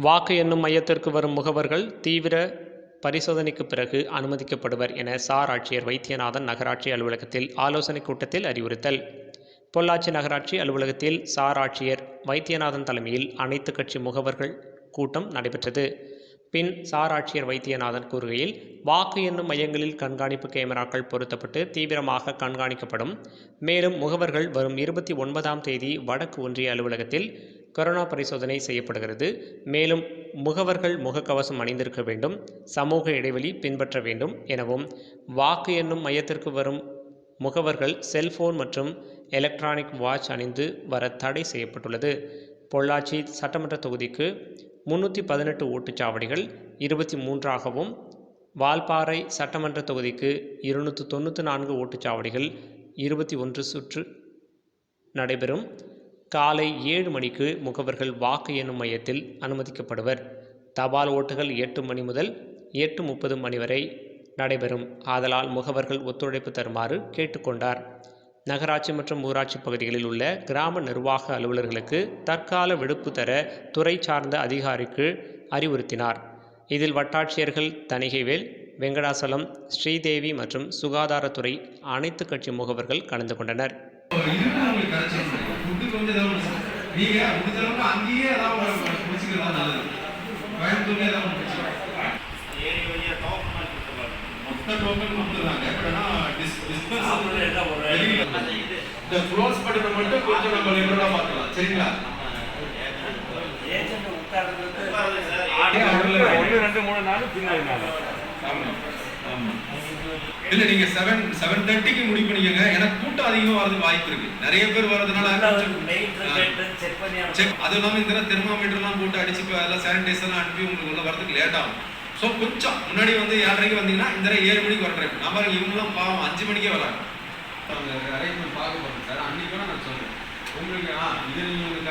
வாக்கு எண்ணும் மையத்திற்கு வரும் முகவர்கள் தீவிர பரிசோதனைக்கு பிறகு அனுமதிக்கப்படுவர் என சார் ஆட்சியர் வைத்தியநாதன் நகராட்சி அலுவலகத்தில் ஆலோசனைக் கூட்டத்தில் அறிவுறுத்தல். பொள்ளாச்சி நகராட்சி அலுவலகத்தில் சார் ஆட்சியர் வைத்தியநாதன் தலைமையில் அனைத்து கட்சி முகவர்கள் கூட்டம் நடைபெற்றது. பின் சார் ஆட்சியர் வைத்தியநாதன் கூறுகையில் வாக்கு எண்ணும் மையங்களில் கண்காணிப்பு கேமராக்கள் பொருத்தப்பட்டு தீவிரமாக கண்காணிக்கப்படும். மேலும் முகவர்கள் வரும் இருபத்தி ஒன்பதாம் தேதி வடக்கு ஒன்றிய அலுவலகத்தில் கொரோனா பரிசோதனை செய்யப்படுகிறது. மேலும் முகவர்கள் முகக்கவசம் அணிந்திருக்க வேண்டும் சமூக இடைவெளி பின்பற்ற வேண்டும் எனவும் வாக்கு என்னும் மையத்திற்கு வரும் முகவர்கள் செல்போன் மற்றும் எலக்ட்ரானிக் வாட்ச் அணிந்து வர தடை செய்யப்பட்டுள்ளது. பொள்ளாச்சி சட்டமன்ற தொகுதிக்கு முன்னூற்றி பதினெட்டு ஓட்டுச்சாவடிகள் இருபத்தி மூன்றாகவும் வால்பாறை சட்டமன்ற தொகுதிக்கு இருநூற்று தொண்ணூற்றி நான்கு ஓட்டுச்சாவடிகள் இருபத்தி ஒன்று சுற்று நடைபெறும். காலை ஏழு மணிக்கு முகவர்கள் வாக்கு எண்ணும் மையத்தில் அனுமதிக்கப்படுவர். தபால் ஓட்டுகள் எட்டு மணி முதல் எட்டு முப்பது மணி வரை நடைபெறும். ஆதலால் முகவர்கள் ஒத்துழைப்பு தருமாறு கேட்டுக்கொண்டார். நகராட்சி மற்றும் ஊராட்சி பகுதிகளில் உள்ள கிராம நிர்வாக அலுவலர்களுக்கு தற்கால விடுப்பு தர துறை சார்ந்த அதிகாரிக்கு அறிவுறுத்தினார். இதில் வட்டாட்சியர்கள் தணிகைவேல் வெங்கடாசலம் ஸ்ரீதேவி மற்றும் சுகாதாரத்துறை அனைத்து கட்சி முகவர்கள் கலந்து கொண்டனர். ஃபுட்டு கொஞ்சம் சாப்பிடு. நீங்க முடிஞ்ச அளவுக்கு அங்கேயே ஏதாவது தான் நல்லது கோயம்புத்தூர்ல ஏதாவது மொத்த டோக்கன் கொடுத்துருந்தாங்க எப்படின்னா இந்த க்ளோஸ் பட்டனை மட்டும் கொஞ்சம் நம்ம பார்க்கலாம் சரிங்களா ஒன்று ரெண்டு மூணு நாள் பின்னாடி நாள் ஆமா ஆமா இல்ல நீங்க செவன் செவன் தேர்ட்டிக்கு முடிவு பண்ணிக்கோங்க. ஏன்னா கூட்டம் அதிகமா வரதுக்கு வாய்ப்பு இருக்கு. நிறைய பேர் வர்றதுனால செக் அது இல்லாம இந்த தெர்மாமீட்டர்லாம் போட்டு அடிச்சு அதெல்லாம் சானிடைசர்லாம் அனுப்பி உங்களுக்கு உள்ள வரதுக்கு லேட் ஆகும். ஸோ கொஞ்சம் முன்னாடி வந்து ஏழரைக்கு வந்தீங்கன்னா இந்த தடவை ஏழு மணிக்கு வர ட்ரை நம்ம இவங்களாம் பாவம் அஞ்சு மணிக்கே வராங்க. அவங்க அரேஞ்ச்மெண்ட் பார்க்க போகிறோம் சார் அன்னைக்கு நான் சொல்றேன். உங்களுக்கு ஆ இது உங்களுக்கு